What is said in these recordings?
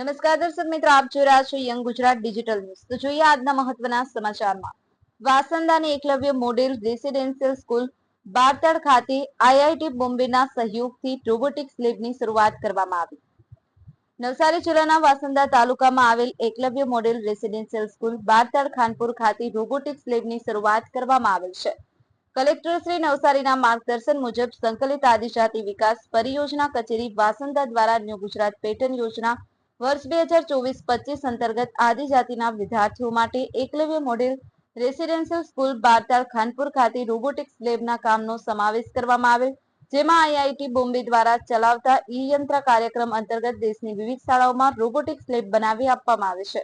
નમસ્કાર દર્શક મિત્રો, આપ જોઈ રહ્યા છો યંગ ગુજરાત ડિજિટલ ન્યૂઝ તો જોઈએ આજના મહત્વના સમાચારમાં. વાસંદાની Eklavya model residential school Bartal ખાતે આઈઆઈટી બોમ્બેના સહયોગથી રોબોટિક્સ લેબની શરૂઆત કરવામાં આવી. નવસારી જિલ્લાના વાસંદા તાલુકામાં આવેલ Eklavya model residential school Bartal Khanpur ખાતે રોબોટિક્સ લેબની શરૂઆત કરવામાં આવેલ છે. કલેક્ટર શ્રી નવસારીના માર્ગદર્શન મુજબ સંકલિત આદિજાતિ વિકાસ પરિયોજના કચેરી વાસંદા દ્વારા ન્યૂ ગુજરાત પેટર્ન યોજના વર્ષ બે હજાર ચોવીસ પચીસ અંતર્ગત આદિજાતિના વિદ્યાર્થીઓ માટે Eklavya model residential school Bartal Khanpur ખાતે રોબોટિક્સ લેબના કામનો સમાવેશ કરવામાં આવેલ, જેમાં આઈઆઈટી બોમ્બે દ્વારા ચલાવતા ઈ યંત્ર કાર્યક્રમ અંતર્ગત દેશની વિવિધ શાળાઓમાં રોબોટિક્સ લેબ બનાવી આપવામાં આવે છે.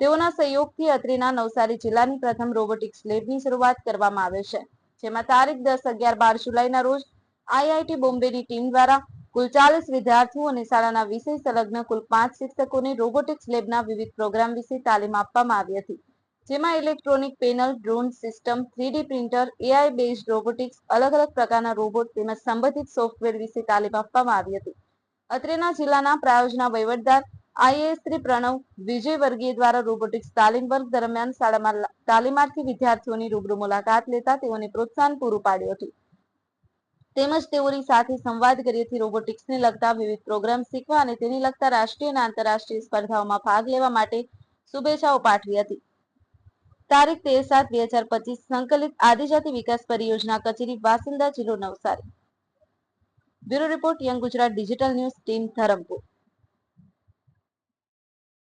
તેઓના સહયોગથી અત્રેના નવસારી જિલ્લાની પ્રથમ રોબોટિક્સ લેબની શરૂઆત કરવામાં આવે છે, જેમાં તારીખ દસ અગિયાર બાર જુલાઈના રોજ આઈઆઈટી બોમ્બેની ટીમ દ્વારા કુલ ચાલીસ વિદ્યાર્થીઓ અને શાળાના વિષય સંલગ્ન કુલ પાંચ શિક્ષકોને રોબોટિક્સ લેબના વિવિધ પ્રોગ્રામ વિશે તાલીમ આપવામાં આવી હતી. જેમાં electronic panel, drone system three D printer, AI based robotics, અલગ અલગ પ્રકારના રોબોટ તેમજ સંબંધિત સોફ્ટવેર વિશે તાલીમ આપવામાં આવી હતી. અત્રેના જિલ્લાના પ્રાયોજના વહીવટદાર આઈએએસ શ્રી પ્રણવ વિજય વર્ગીય દ્વારા રોબોટિક્સ તાલીમ વર્ગ દરમિયાન શાળામાં તાલીમાર્થી વિદ્યાર્થીઓની રૂબરૂ મુલાકાત લેતા તેઓને પ્રોત્સાહન પૂરું પાડ્યું હતું. તેમજ તેઓની સાથે સંવાદ કર્યેથી રોબોટિક્સને લગતા વિવિધ પ્રોગ્રામ શીખવા અને તેને લગતા રાષ્ટ્રીય અને આંતરરાષ્ટ્રીય સ્પર્ધાઓમાં ભાગ લેવા માટે શુભેચ્છાઓ પાઠવી હતી. તારીખ તેર સાત બે હજાર પચીસ, સંકલિત આદિજાતિ વિકાસ પરિયોજના કચેરી, વાસિંદા, જિલ્લો Navsari. Bureau report young Gujarat digital news, team Dharampur.